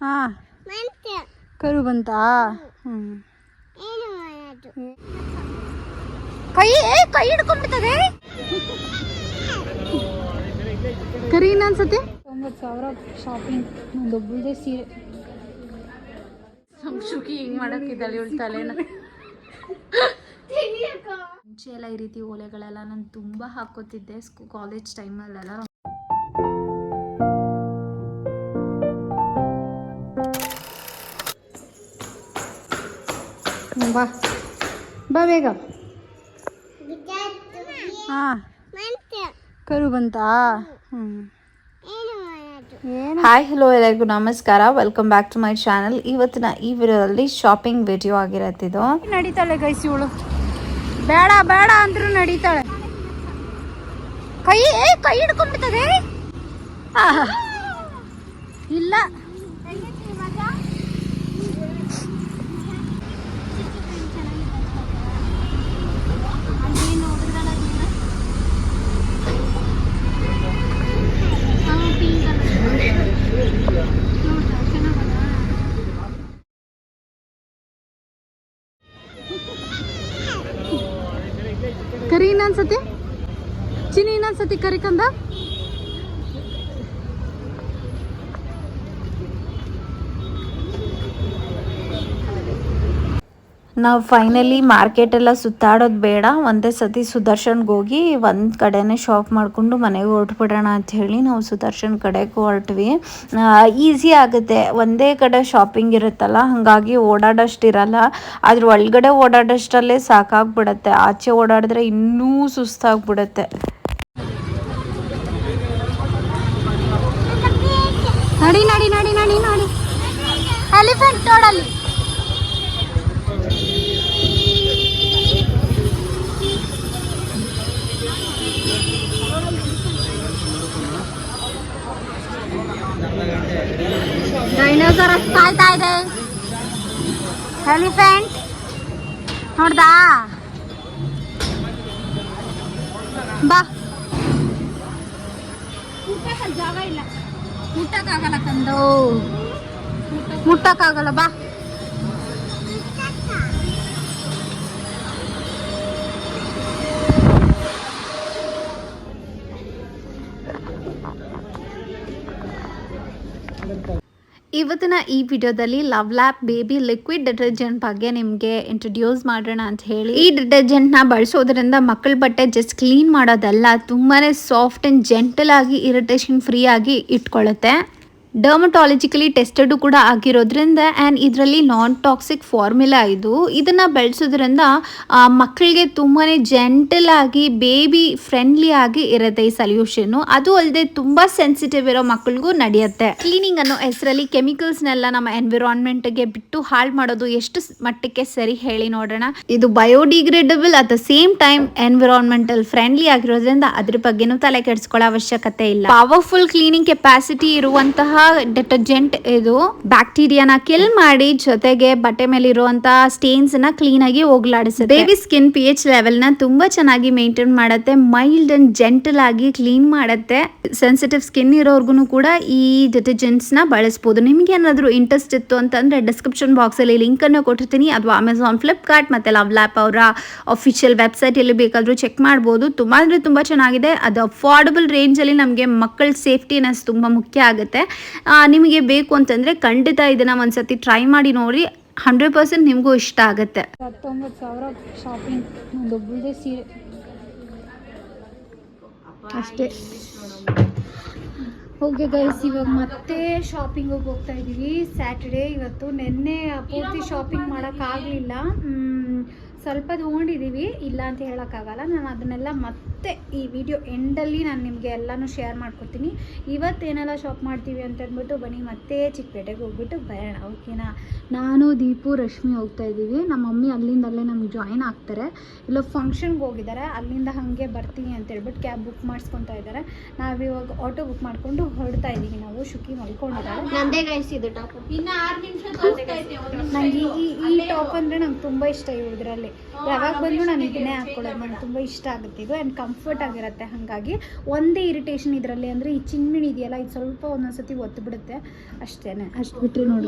ಹಾ. ಕರು ಬಂತಾ? ಕೈ ಏ ಕೈ ಹಿಡ್ಕೊಂಡ್ಬಿಡ್ತದೆ. ಕರಿ ಇನ್ನೊಂದ್ಸತಿ. ಒಂಬತ್ತು ಸಾವಿರ ಶಾಪಿಂಗ್ ಒಂದೊಬ್ಬಳದೇ ಸೀರೆ. ಸಂಶುಕಿ ಶುಕಿ ಹಿಂಗ್ ಮಾಡಕ್ಕಿದ್ದಾಳೆ ಇವಳು ತಲೆನ. ಮುಂಚೆ ಎಲ್ಲ ಈ ರೀತಿ ಓಲೆಗಳೆಲ್ಲ ನಾನು ತುಂಬ ಹಾಕೋತಿದ್ದೆ ಸ್ಕೂ ಕಾಲೇಜ್ ಟೈಮಲ್ಲೆಲ್ಲ ಬಾ. ಬಾ ಬೇಗ. ಹಾ. ಕರು ಬಂತಾ? ಹಾಯ್ ಹಲೋ ಎಲ್ಲರಿಗೂ ನಮಸ್ಕಾರ. Welcome back to my channel ಇವತ್ತಿನ ಈ ವಿಡಿಯೋದಲ್ಲಿ ಶಾಪಿಂಗ್ ವಿಡಿಯೋ ಆಗಿರತ್ತಿದ್ದು ನಡೀತಾಳೆ ಗೈಸಿ ಇವಳು. ಬೇಡ ಬೇಡ ಅಂದ್ರೂ ನಡೀತಾಳೆ. ಕೈ ಕೈ ಹಿಡ್ಕೊಂಡ್ಬಿಡ್ತದೆ. ಇಲ್ಲ. ಕರಿ ಇನ್ನೊಂದ್ಸತಿ? ಚಿನಿ ಇನ್ನೊಂದ್ಸತಿ ಕರಿ ಕಂದ ನಾವು ಫೈನಲಿ ಮಾರ್ಕೆಟ್ ಎಲ್ಲ ಸುತ್ತಾಡೋದು ಬೇಡ. ಒಂದೇ ಸತಿ ಸುದರ್ಶನ್ಗೆ ಹೋಗಿ ಒಂದು ಕಡೆನೇ ಶಾಪ್ ಮಾಡಿಕೊಂಡು ಮನೆಗೆ ಹೊರಟ್ಬಿಡೋಣ ಅಂತ ಹೇಳಿ ನಾವು ಸುದರ್ಶನ್ ಕಡೆಗೆ ಹೊರಟ್ವಿ. ಈಸಿ ಆಗುತ್ತೆ. ಒಂದೇ ಕಡೆ ಶಾಪಿಂಗ್ ಇರುತ್ತಲ್ಲ, ಹಾಗಾಗಿ ಓಡಾಡೋಷ್ಟಿರಲ್ಲ ಅದ್ರ ಒಳಗಡೆ ಓಡಾಡೋಷ್ಟರಲ್ಲೇ ಸಾಕಾಗ್ಬಿಡತ್ತೆ. ಆಚೆ ಓಡಾಡಿದ್ರೆ ಇನ್ನೂ ಸುಸ್ತಾಗ್ಬಿಡುತ್ತೆ. ನಡಿ ನಡಿ ನಡಿ ನಡಿ, ನೋಡಿ. ಎಲಿಫೆಂಟ್ ನೋಡಲ್ಲಿ ಡೈನೋಸರ್ ಕಾಯ್ತಾ ಇದೆ. ಎಲಿಫೆಂಟ್ ನೋಡ್ದಾ? ಬಾ. ಜಾಗ ಇಲ್ಲ. ಮುಟ್ಟಕ್ಕಾಗಲ್ಲ ಕಂದು ಮುಟ್ಟಕ್ಕಾಗಲ್ಲ ಬಾ. ಇವತ್ತಿನ ಈ ವಿಡಿಯೋದಲ್ಲಿ Love Lap baby liquid detergent ಬಗ್ಗೆ ನಿಮಗೆ ಇಂಟ್ರೊಡ್ಯೂಸ್ ಮಾಡೋಣ ಅಂತ ಹೇಳಿ. ಈ ಡಿಟರ್ಜೆಂಟ್ನ ಬಳಸೋದ್ರಿಂದ ಮಕ್ಕಳ ಬಟ್ಟೆ ಜಸ್ಟ್ ಕ್ಲೀನ್ ಮಾಡೋದಲ್ಲ ತುಂಬಾ ಸಾಫ್ಟ್ ಆ್ಯಂಡ್ ಜೆಂಟಲ್ ಆಗಿ ಇರಿಟೇಷನ್ ಫ್ರೀ ಆಗಿ ಇಟ್ಕೊಳ್ಳುತ್ತೆ. ಡರ್ಮಟಾಲಜಿಕಲಿ ಟೆಸ್ಟೆಡ್ ಕೂಡ ಆಗಿರೋದ್ರಿಂದ ಆ್ಯಂಡ್ ಇದರಲ್ಲಿ ನಾನ್ ಟಾಕ್ಸಿಕ್ ಫಾರ್ಮುಲಾ ಇದು. ಇದನ್ನು ಬೆಳೆಸೋದ್ರಿಂದ ಮಕ್ಕಳಿಗೆ ತುಂಬಾ ಜೆಂಟಲಾಗಿ ಬೇಬಿ ಫ್ರೆಂಡ್ಲಿ ಆಗಿ ಇರುತ್ತೆ ಈ ಸಲ್ಯೂಷನ್ನು ಅದು ಅಲ್ಲದೆ ತುಂಬ ಸೆನ್ಸಿಟಿವ್ ಇರೋ ಮಕ್ಕಳಿಗೂ ನಡೆಯುತ್ತೆ. ಕ್ಲೀನಿಂಗ್ ಅನ್ನೋ ಹೆಸರಲ್ಲಿ ಕೆಮಿಕಲ್ಸ್ನೆಲ್ಲ ನಮ್ಮ ಎನ್ವಿರಾನ್ಮೆಂಟ್ಗೆ ಬಿಟ್ಟು ಹಾಳು ಮಾಡೋದು ಎಷ್ಟು ಮಟ್ಟಕ್ಕೆ ಸರಿ ಹೇಳಿ ನೋಡೋಣ. ಇದು biodegradable at the same time environmental friendly ಆಗಿರೋದ್ರಿಂದ ಅದ್ರ ಬಗ್ಗೆನೂ ತಲೆ ಕೆಡಿಸ್ಕೊಳ್ಳೋ ಅವಶ್ಯಕತೆ ಇಲ್ಲ. ಪವರ್ಫುಲ್ ಕ್ಲೀನಿಂಗ್ ಕೆಪಾಸಿಟಿ ಇರುವಂತಹ ಡಿಟರ್ಜೆಂಟ್ ಇದು ಬ್ಯಾಕ್ಟೀರಿಯಾನ ಕಿಲ್ ಮಾಡಿ ಜೊತೆಗೆ ಬಟ್ಟೆ ಮೇಲೆ ಇರುವಂತ ಸ್ಟೇನ್ಸ್ನ ಕ್ಲೀನ್ ಆಗಿ ಹೋಗ್ಲಾಡಿಸುತ್ತೆ. ಬೇಬಿ ಸ್ಕಿನ್ ಪಿ ಎಚ್ ಲೆವೆಲ್ನ ತುಂಬಾ ಚೆನ್ನಾಗಿ ಮೇಂಟೈನ್ ಮಾಡುತ್ತೆ ಮೈಲ್ಡ್ ಅಂಡ್ ಜೆಂಟಲ್ ಆಗಿ ಕ್ಲೀನ್ ಮಾಡುತ್ತೆ. ಸೆನ್ಸಿಟಿವ್ ಸ್ಕಿನ್ ಇರೋರ್ಗು ಕೂಡ ಈ ಡಿಟರ್ಜೆಂಟ್ಸ್ನ ಬಳಸಬಹುದು ನಿಮ್ಗೆ ಏನಾದ್ರು ಇಂಟ್ರೆಸ್ಟ್ ಇತ್ತು ಅಂತಂದ್ರೆ ಡಿಸ್ಕ್ರಿಪ್ಷನ್ ಬಾಕ್ಸ್ ಅಲ್ಲಿ ಲಿಂಕ್ ಅನ್ನು ಕೊಟ್ಟಿರ್ತೀನಿ. ಅಥವಾ ಅಮೆಝಾನ್ ಫ್ಲಿಪ್ಕಾರ್ಟ್ ಮತ್ತೆ ಲವ್ ಲ್ಯಾಪ್ ಅವರ ಅಫಿಷಿಯಲ್ ವೆಬ್ಸೈಟ್ ಅಲ್ಲಿ ಬೇಕಾದ್ರೂ ಚೆಕ್ ಮಾಡಬಹುದು ತುಂಬಾ ಅಂದ್ರೆ ತುಂಬಾ ಚೆನ್ನಾಗಿದೆ. ಅದು ಅಫೋರ್ಡಬಲ್ ರೇಂಜ್ ಅಲ್ಲಿ ನಮಗೆ ಮಕ್ಕಳ ಸೇಫ್ಟಿನೆಸ್ ತುಂಬಾ ಮುಖ್ಯ ಆಗುತ್ತೆ. ನಿಮಗೆ ಬೇಕು ಅಂತಂದ್ರೆ ಖಂಡಿತ ಇದನ್ನ ಒಂದ್ಸತಿ ಟ್ರೈ ಮಾಡಿ ನೋಡಿ. ಹಂಡ್ರೆಡ್ ಪರ್ಸೆಂಟ್ ನಿಮಗೂ ಇಷ್ಟ ಆಗುತ್ತೆ. ಹತ್ತೊಂಬತ್ತು ಸಾವಿರ ಶಾಪಿಂಗ್ ಸೀರೆ. ಅಷ್ಟೇ. ಓಕೆ ಗೈಸ್ ಇವಾಗ ಮತ್ತೆ ಶಾಪಿಂಗಿಗೆ ಹೋಗ್ತಾ ಇದ್ದೀವಿ ಸ್ಯಾಟರ್ಡೇ ಇವತ್ತು. ನಿನ್ನೆ ಪೂರ್ತಿ ಶಾಪಿಂಗ್ ಮಾಡೋಕ್ಕಾಗಲಿಲ್ಲ ಸ್ವಲ್ಪ ತೊಗೊಂಡಿದ್ದೀವಿ ಇಲ್ಲ ಅಂತ ಹೇಳೋಕ್ಕಾಗಲ್ಲ. ನಾನು ಅದನ್ನೆಲ್ಲ ಮತ್ತೆ ಈ ವಿಡಿಯೋ ಎಂಡಲ್ಲಿ ನಾನು ನಿಮಗೆ ಎಲ್ಲನೂ ಶೇರ್ ಮಾಡ್ಕೊತೀನಿ ಇವತ್ತೇನೆಲ್ಲ ಶಾಪ್ ಮಾಡ್ತೀವಿ ಅಂತ ಅಂದ್ಬಿಟ್ಟು ಬನ್ನಿ ಮತ್ತೆ ಚಿಕ್ಕಪೇಟೆಗೆ ಹೋಗ್ಬಿಟ್ಟು ಬರೋಣ. ಓಕೆನಾ ನಾನು ದೀಪು ರಶ್ಮಿ ಹೋಗ್ತಾ ಇದ್ದೀವಿ. ನಮ್ಮ ಮಮ್ಮಿ ಅಲ್ಲಿಂದ ಅಲ್ಲೇ ನಮ್ಗೆ ಜಾಯಿನ್ ಆಗ್ತಾರೆ. ಇಲ್ಲ ಫಂಕ್ಷನ್ಗೆ ಹೋಗಿದ್ದಾರೆ. ಅಲ್ಲಿಂದ ಹಾಗೆ ಬರ್ತೀನಿ ಅಂತ ಹೇಳ್ಬಿಟ್ಟು ಕ್ಯಾಬ್ ಬುಕ್ ಮಾಡಿಸ್ಕೊತಾ ಇದ್ದಾರೆ. ನಾವು ಇವಾಗ ಆಟೋ ಬುಕ್ ಮಾಡಿಕೊಂಡು ಹೊರಡ್ತಾ ಇದ್ದೀವಿ ನಾವು. ಶುಕಿ ಮಲ್ಕೊಂಡಿದ್ದಾರೆ ನಂದೇ ಗೈಸ್ ಇದು ಟಾಪ್ ನಂಗೆ ಈ ಈ- ಈ ಟಾಪ್ ಅಂದರೆ ನಂಗೆ ತುಂಬ ಇಷ್ಟ ಇದರಲ್ಲಿ. ಯಾವಾಗ ಬಂದರೂ ನಾನು ಇದನ್ನೇ ಹಾಕ್ಕೊಳ್ಳೋದು ನನಗೆ ತುಂಬ ಇಷ್ಟ ಆಗುತ್ತೆ ಇದು ಆ್ಯಂಡ್ ಕಂಫರ್ಟ್ ಆಗಿರುತ್ತೆ. ಹಾಗಾಗಿ ಒಂದೇ ಇರಿಟೇಷನ್ ಇದರಲ್ಲಿ ಅಂದರೆ ಈ ಚಿನ್ಮಿಣಿ ಇದೆಯಲ್ಲ ಇದು ಸ್ವಲ್ಪ ಒಂದೊಂದ್ಸತಿ ಒತ್ತು ಬಿಡುತ್ತೆ. ಅಷ್ಟೇ ಅಷ್ಟು ಬಿಟ್ಟರೆ ನೋಡಿ.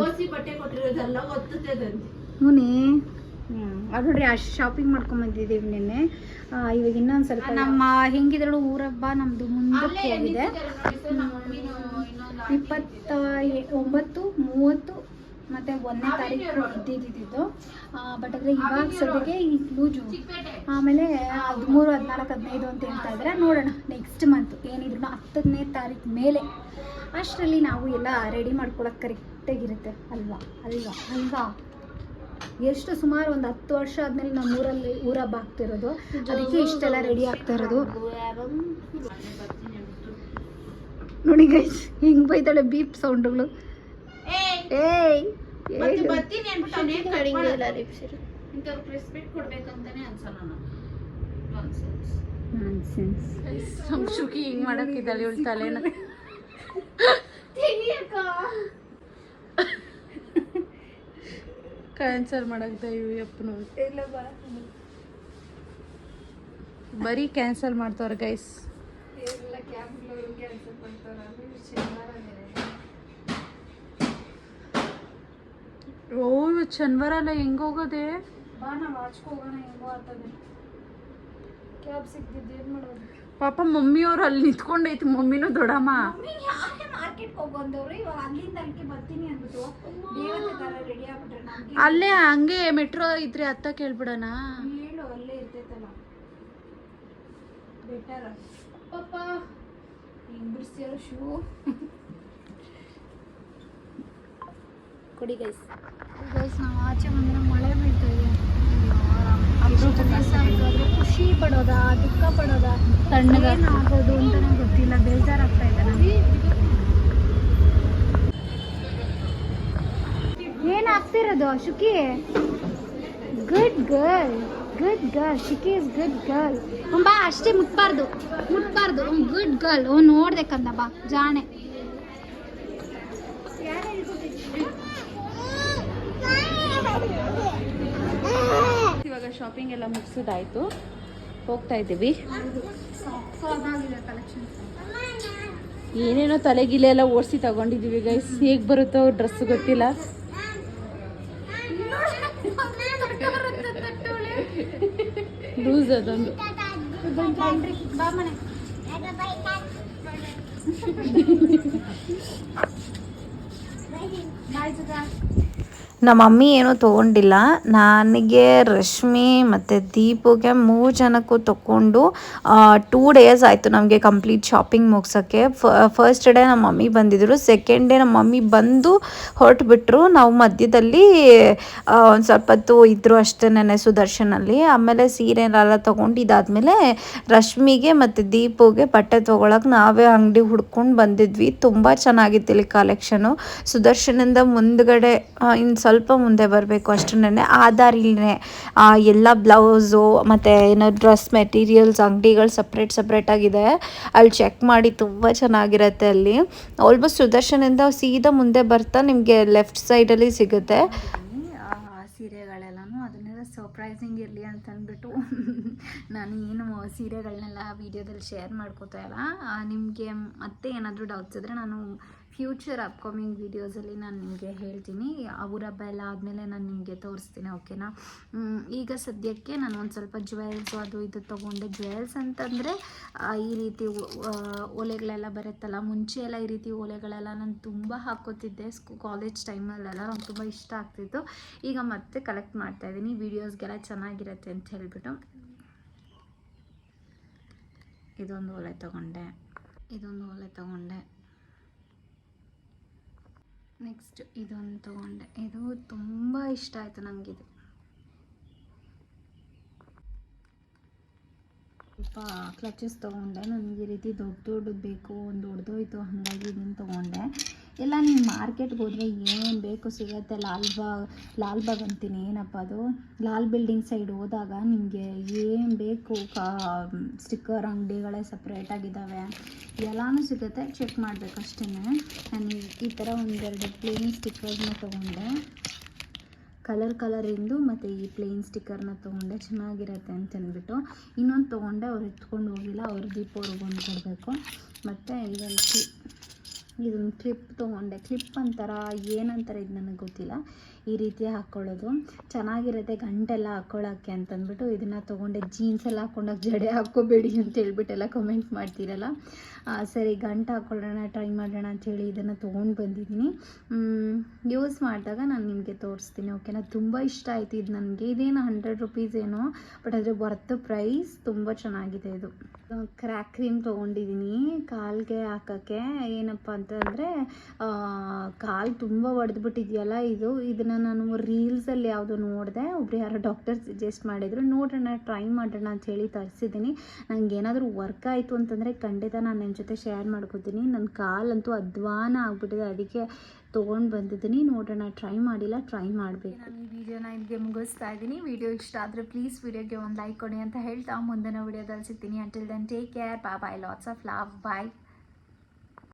ಹ್ಞೂ ಅದು ನೋಡ್ರಿ ಅಷ್ಟು ಶಾಪಿಂಗ್ ಮಾಡ್ಕೊಂಬಂದಿದ್ದೀವಿ ನಿನ್ನೆ. ಇವಾಗ ಇನ್ನೊಂದು ಸ್ವಲ್ಪ ನಮ್ಮ ಹೆಂಗಿದ್ರು ಊರಬ್ಬ ನಮ್ಮದು ಮುಂದಕ್ಕೆ ಹೋಗಿದೆ. ಇಪ್ಪತ್ತ ಒಂಬತ್ತು ಮೂವತ್ತು ಮತ್ತು ಒಂದನೇ ತಾರೀಕು ಇದ್ದಿದ್ದಿದ್ದು ಬಟ್ ಆದರೆ ಇವಾಗ ಸದ್ಯಕ್ಕೆ ಈ ಲೂಜು ಆಮೇಲೆ ಹದಿಮೂರು ಹದಿನಾಲ್ಕು ಹದಿನೈದು ಅಂತ ಹೇಳ್ತಾ ಇದ್ದಾರೆ ನೋಡೋಣ. ನೆಕ್ಸ್ಟ್ ಮಂತ್ ಏನಿದ್ರು ಹತ್ತನೇ ತಾರೀಕು ಮೇಲೆ ಅಷ್ಟರಲ್ಲಿ ನಾವು ಎಲ್ಲ ರೆಡಿ ಮಾಡ್ಕೊಳಕ್ಕೆ ಕರೆಕ್ಟಾಗಿರುತ್ತೆ ಅಲ್ವಾ? ಅಲ್ವಾ? ಅಲ್ವಾ? ಎಷ್ಟು ಸುಮಾರು ಒಂದು ಹತ್ತು ವರ್ಷ ಆದ್ಮೇಲೆ ನಮ್ಮ ಊರಲ್ಲಿ ಊರ ಹಬ್ಬ ಆಗ್ತಿರೋದು. ಅದಕ್ಕೆ ಇಷ್ಟೆಲ್ಲ ರೆಡಿ ಆಗ್ತಾ ಇರೋದು. ನೋಡಿ ಗೈಸ್ ಹಿಂಗೆ ಬೈತಾಳೆ ಬೀಪ್ ಸೌಂಡ್ಗಳು ಏಯ್ ಮತ್ತೆ ಬರ್ತೀನಿ ಅನ್ಬಿಟ್ಟು ಕೊಡ್ಬೇಕಂತಾನೆ ಅನ್ಸಲ್ಲ ನಾನು. ನಮ್ ಶುಕಿ ಹಿಂಗ್ ಮಾಡಕ್ಕಿದ್ದಾಳೆ ಇವಳು ತಲೆನ. ಕ್ಯಾನ್ಸಲ್ ಮಾಡಕ್ದ ಇವು ಅಪ್ಪನು ಬರೀ ಕ್ಯಾನ್ಸಲ್ ಮಾಡ್ತಾವ್ರ ಗೈಸ್ ಓ ಇವತ್ತು ಶನಿವಾರ ಅಲ್ಲ ಹೆಂಗ್ ಹೋಗೋದೆ? ಬಾ ನಾವು ಆಚೆ ಹೋಗೋಣ ಹೆಂಗೋ ಆಗ್ತದೆ. ಕ್ಯಾಬ್ ಸಿಕ್ತಿದ್ದು ಏನು ಮಾಡೋದು? ಪಾಪ ಮಮ್ಮಿಯವ್ರು ಅಲ್ಲಿ ನಿಂತ್ಕೊಂಡೈತಿ ಮಮ್ಮಿನೂ ದೊಡ್ಡಮ್ಮ. ಯಾಕೆ ಮಾರ್ಕೆಟ್ಗೆ ಹೋಗೋಂದವ್ರು ಇವಾಗ ಅಲ್ಲಿಂದ ಅಲ್ಲಿಗೆ ಬರ್ತೀನಿ ಅಂದ್ಬಿಟ್ಟು ದೇವತೆ ಥರ ರೆಡಿ ಆಗ್ಬಿಟ್ರೆ ನಮ್ಗೆ. ಅಲ್ಲೇ ಹಂಗೆ ಮೆಟ್ರೋ ಇದ್ರೆ ಅತ್ತ ಕೇಳ್ಬಿಡಣ. ಹೇಳು ಅಲ್ಲೇ ಇರ್ತೈತಲ್ಲ. ಬೆಟರ್ ಪಾಪ ಹಿಂಗ್ ಬಿಡಿಸ್ಯಾರ ಶೂ. ಕೊಡಿ ಗೈಸ್ ಗೈಸ್ ನಾವು ಆಚೆ ಬಂದ್ರೆ ಮಳೆ ಬೀಳ್ತಾ ಇದೆ. ಖುಷಿ ಪಡೋದಾ ದುಃಖ ಪಡೋದಾ? ತಣ್ಣಗಾಗೋದು ಅಂತ ಅಂತಾನೆ ಗೊತ್ತಿಲ್ಲ ಬೇಜಾರಾಗ್ತಾ ಇದೆ ನನಗೆ ಏನ್ ಆಗ್ತಿರೋದು Shuki? Good girl good girl Shuki is good girl ಬಾ ಅಷ್ಟೇ ಮುಟ್ಬಾರ್ದು ಮುಟ್ಬಾರ್ದು. ಗುಡ್ ಗರ್ಲ್ ಓ ನೋಡ್ದೆ ಕಂದ ಬಾ ಜಾಣೆ. ಇವಾಗ ಶಾಪಿಂಗ್ ಎಲ್ಲ ಮುಗಿಸೋದಾಯ್ತು. ಹೋಗ್ತಾ ಇದ್ದೀವಿ. ಏನೇನೋ ತಲೆಗಿಲೆ ಎಲ್ಲ ಓಡಿಸಿ ತಗೊಂಡಿದೀವಿ ಗೈಸ್ ಹೇಗೆ ಬರುತ್ತೋ ಡ್ರೆಸ್ ಗೊತ್ತಿಲ್ಲ. ಲೂಸ್ ಅದೊಂದು ಬಾಯ್ ನಮ್ಮ ಮಮ್ಮಿ ಏನೂ ತೊಗೊಂಡಿಲ್ಲ. ನನಗೆ ರಶ್ಮಿ ಮತ್ತು ದೀಪುಗೆ ಮೂರು ಜನಕ್ಕೂ ತಗೊಂಡು ಟೂ ಡೇಸ್ ಆಯಿತು ನಮಗೆ ಕಂಪ್ಲೀಟ್ ಶಾಪಿಂಗ್ ಮುಗ್ಸೋಕ್ಕೆ. ಫಸ್ಟ್ ಡೇ ನಮ್ಮ ಮಮ್ಮಿ ಬಂದಿದ್ದರು ಸೆಕೆಂಡ್ ಡೇ ನಮ್ಮ ಮಮ್ಮಿ ಬಂದು ಹೊರಟುಬಿಟ್ರು. ನಾವು ಮಧ್ಯದಲ್ಲಿ ಒಂದು ಸ್ವಲ್ಪ ಹೊತ್ತು ಇದ್ದರು ಅಷ್ಟೇ ಸುದರ್ಶನಲ್ಲಿ. ಆಮೇಲೆ ಸೀರೆನೆಲ್ಲ ತೊಗೊಂಡು ಇದಾದಮೇಲೆ ರಶ್ಮಿಗೆ ಮತ್ತು ದೀಪುಗೆ ಬಟ್ಟೆ ತೊಗೊಳಕ್ಕೆ ನಾವೇ ಅಂಗಡಿ ಹುಡ್ಕೊಂಡು ಬಂದಿದ್ವಿ. ತುಂಬ ಚೆನ್ನಾಗಿತ್ತು ಇಲ್ಲಿ ಕಲೆಕ್ಷನು ಸುದರ್ಶನಿಂದ ಮುಂದ್ಗಡೆ ಇನ್ನು ಸ್ವಲ್ಪ ಮುಂದೆ ಬರಬೇಕು ಅಷ್ಟನ್ನೇ. ಆ ದಾರಿಲೇ ಎಲ್ಲ ಬ್ಲೌಸು ಮತ್ತು ಏನೋ ಡ್ರೆಸ್ ಮೆಟೀರಿಯಲ್ಸ್, ಅಂಗಡಿಗಳು ಸಪ್ರೇಟ್ ಸಪ್ರೇಟಾಗಿದೆ ಅಲ್ಲಿ ಚೆಕ್ ಮಾಡಿ ತುಂಬ ಚೆನ್ನಾಗಿರುತ್ತೆ ಅಲ್ಲಿ. ಆಲ್ಮೋಸ್ಟ್ ಸುದರ್ಶನಿಂದ ಸೀದಾ ಮುಂದೆ ಬರ್ತಾ ನಿಮಗೆ ಲೆಫ್ಟ್ ಸೈಡಲ್ಲಿ ಸಿಗುತ್ತೆ. ಸೀರೆಗಳೆಲ್ಲನೂ ಅದನ್ನೆಲ್ಲ ಸರ್ಪ್ರೈಸಿಂಗ್ ಇರಲಿ ಅಂತ ಅಂದ್ಬಿಟ್ಟು ನಾನು ಏನು ಸೀರೆಗಳನ್ನೆಲ್ಲ ವೀಡಿಯೋದಲ್ಲಿ ಶೇರ್ ಮಾಡ್ಕೋತಾ ಇಲ್ಲ. ನಿಮಗೆ ಮತ್ತೆ ಏನಾದರೂ ಡೌಟ್ಸ್ ಇದ್ದರೆ ನಾನು ಫ್ಯೂಚರ್ ಅಪ್ಕಮಿಂಗ್ ವೀಡಿಯೋಸಲ್ಲಿ ನಾನು ನಿಮಗೆ ಹೇಳ್ತೀನಿ. ಅವರ ಹಬ್ಬ ಎಲ್ಲ ಆದಮೇಲೆ ನಾನು ನಿಮಗೆ ತೋರಿಸ್ತೀನಿ ಓಕೆನಾ ಈಗ ಸದ್ಯಕ್ಕೆ ನಾನು ಒಂದು ಸ್ವಲ್ಪ ಜ್ಯುವೆಲ್ಸ್ ಅದು ಇದು ತೊಗೊಂಡೆ. ಜ್ಯುವೆಲ್ಸ್ ಅಂತಂದರೆ ಈ ರೀತಿ ಓಲೆಗಳೆಲ್ಲ ಬರುತ್ತಲ್ಲ, ಮುಂಚೆ ಎಲ್ಲ ಈ ರೀತಿ ಓಲೆಗಳೆಲ್ಲ ನಾನು ತುಂಬ ಹಾಕೋತಿದ್ದೆ. ಸ್ಕೂ ಕಾಲೇಜ್ ಟೈಮಲ್ಲೆಲ್ಲ ನಂಗೆ ತುಂಬ ಇಷ್ಟ ಆಗ್ತಿತ್ತು. ಈಗ ಮತ್ತೆ ಕಲೆಕ್ಟ್ ಮಾಡ್ತಾಯಿದ್ದೀನಿ ವೀಡಿಯೋಸ್ಗೆಲ್ಲ ಚೆನ್ನಾಗಿರುತ್ತೆ ಅಂತ ಹೇಳಿಬಿಟ್ಟು. ಇದೊಂದು ಓಲೆ ತಗೊಂಡೆ. ಇದೊಂದು ಓಲೆ ತಗೊಂಡೆ. ನೆಕ್ಸ್ಟ್ ಇದೊಂದು ತಗೊಂಡೆ. ಇದು ತುಂಬ ಇಷ್ಟ ಆಯಿತು ನನಗಿದು ಸ್ವಲ್ಪ ಕ್ಲಚಸ್ ತೊಗೊಂಡೆ. ನನಗೆ ಈ ರೀತಿ ದೊಡ್ಡ ದೊಡ್ಡದು ಬೇಕು, ಒಂದು ದೊಡ್ಡದೋಯ್ತು ಹಾಗಾಗಿ ಇದನ್ನು ತೊಗೊಂಡೆ. ಎಲ್ಲ ನೀವು ಮಾರ್ಕೆಟ್ಗೆ ಹೋದರೆ ಏನು ಬೇಕು ಸಿಗುತ್ತೆ? ಲಾಲ್ಬಾಗ್ ಲಾಲ್ಬಾಗ್ ಅಂತೀನಿ. ಏನಪ್ಪ ಅದು? ಲಾಲ್ ಬಿಲ್ಡಿಂಗ್ ಸೈಡ್ ಹೋದಾಗ ನಿಮಗೆ ಏನು ಬೇಕು? ಕಾ, ಸ್ಟಿಕ್ಕರ್, ಅಂಗಡಿಗಳೇ ಸಪ್ರೇಟಾಗಿದ್ದಾವೆ ಎಲ್ಲನೂ ಸಿಗುತ್ತೆ. ಚೆಕ್ ಮಾಡಬೇಕು ಅಷ್ಟೇ ನಾನು ಈ- ಥರ ಒಂದೆರಡು ಪ್ಲೇನ್ ಸ್ಟಿಕ್ಕರ್ನ ತೊಗೊಂಡೆ. ಕಲರ್ ಕಲರಿಂದು ಮತ್ತು ಈ ಪ್ಲೇನ್ ಸ್ಟಿಕ್ಕರ್ನ ತೊಗೊಂಡೆ. ಚೆನ್ನಾಗಿರುತ್ತೆ ಅಂತ ಅಂದ್ಬಿಟ್ಟು. ಇನ್ನೊಂದು ತೊಗೊಂಡೆ. ಅವ್ರು ಎತ್ಕೊಂಡು ಹೋಗಿಲ್ಲ. ಅವ್ರ ದೀಪ ಅವ್ರಿಗೆ ಒಂದು ಕೊಡಬೇಕು. ಮತ್ತು ಇದೊಂದು ಇದೊಂದು ಕ್ಲಿಪ್ ತೊಗೊಂಡೆ. ಕ್ಲಿಪ್ ಅಂತಾರ ಏನಂತಾರೆ ಇದು ನನಗೆ ಗೊತ್ತಿಲ್ಲ. ಈ ರೀತಿ ಹಾಕ್ಕೊಳ್ಳೋದು ಚೆನ್ನಾಗಿರುತ್ತೆ ಗಂಟೆಲ್ಲ ಹಾಕ್ಕೊಳ್ಳೋಕ್ಕೆ ಅಂತಂದ್ಬಿಟ್ಟು ಇದನ್ನು ತೊಗೊಂಡೆ. ಜೀನ್ಸ್ ಎಲ್ಲ ಹಾಕ್ಕೊಂಡಾಗ ಜಡೆ ಹಾಕ್ಕೋಬೇಡಿ ಅಂತ ಹೇಳ್ಬಿಟ್ಟೆಲ್ಲ ಕಮೆಂಟ್ ಮಾಡ್ತೀರಲ್ಲ. ಸರಿ, ಗಂಟು ಹಾಕ್ಕೊಳ್ಳೋಣ ಟ್ರೈ ಮಾಡೋಣ ಅಂಥೇಳಿ ಇದನ್ನು ತೊಗೊಂಡು ಬಂದಿದ್ದೀನಿ. ಯೂಸ್ ಮಾಡಿದಾಗ ನಾನು ನಿಮಗೆ ತೋರಿಸ್ತೀನಿ ಓಕೆನಾ ತುಂಬ ಇಷ್ಟ ಆಯಿತು ಇದು ನನಗೆ. ಇದೇನು ಹಂಡ್ರೆಡ್ ರುಪೀಸ್ ಏನೋ ಬಟ್ ಅದ್ರ ವರ್ತ್ ಪ್ರೈಸ್ ತುಂಬ ಚೆನ್ನಾಗಿದೆ ಇದು. ಕ್ರ್ಯಾಕ್ ಕ್ರೀಮ್ ತೊಗೊಂಡಿದ್ದೀನಿ ಕಾಲಿಗೆ ಹಾಕೋಕ್ಕೆ. ಏನಪ್ಪ ಅಂತಂದರೆ ಕಾಲು ತುಂಬ ಒಡೆದ್ಬಿಟ್ಟಿದೆಯಲ್ಲ ಇದು? ಇದನ್ನು ನಾನು ರೀಲ್ಸಲ್ಲಿ ಯಾವುದೋ ನೋಡಿದೆ, ಒಬ್ರು ಯಾರೋ ಡಾಕ್ಟರ್ ಸಜೆಸ್ಟ್ ಮಾಡಿದರು, ನೋಡೋಣ ಟ್ರೈ ಮಾಡೋಣ ಅಂತ ಹೇಳಿ ತರಿಸಿದ್ದೀನಿ ನನಗೆ ಏನಾದರೂ ವರ್ಕ್ ಆಯಿತು ಅಂತಂದರೆ ಖಂಡಿತ ನಾನು ನಿಮ್ಮ ಜೊತೆ ಶೇರ್ ಮಾಡ್ಕೋತೀನಿ. ನನ್ನ ಕಾಲಂತೂ ಅಧ್ವಾನ ಆಗ್ಬಿಟ್ಟಿದೆ. ಅದಕ್ಕೆ ತೊಗೊಂಡು ಬಂದಿದ್ದೀನಿ. ನೋಡೋಣ ಟ್ರೈ ಮಾಡಿಲ್ಲ ಟ್ರೈ ಮಾಡಬೇಕು. ನಾನು ಈ ವಿಡಿಯೋನ ಇಲ್ಲಿಗೆ ಮುಗಿಸ್ತಾ ಇದ್ದೀನಿ. ವಿಡಿಯೋ ಇಷ್ಟ ಆದರೆ ಪ್ಲೀಸ್ ವಿಡಿಯೋಗೆ ಒಂದು ಲೈಕ್ ಕೊಡಿ ಅಂತ ಹೇಳ್ತಾ ಮುಂದಿನ ವಿಡಿಯೋದಲ್ಲಿ ಸಿಗ್ತೀನಿ. ಅಂಟಿಲ್ ದೆನ್ ಟೇಕ್ ಕೇರ್ ಬಾ bye lots of love bye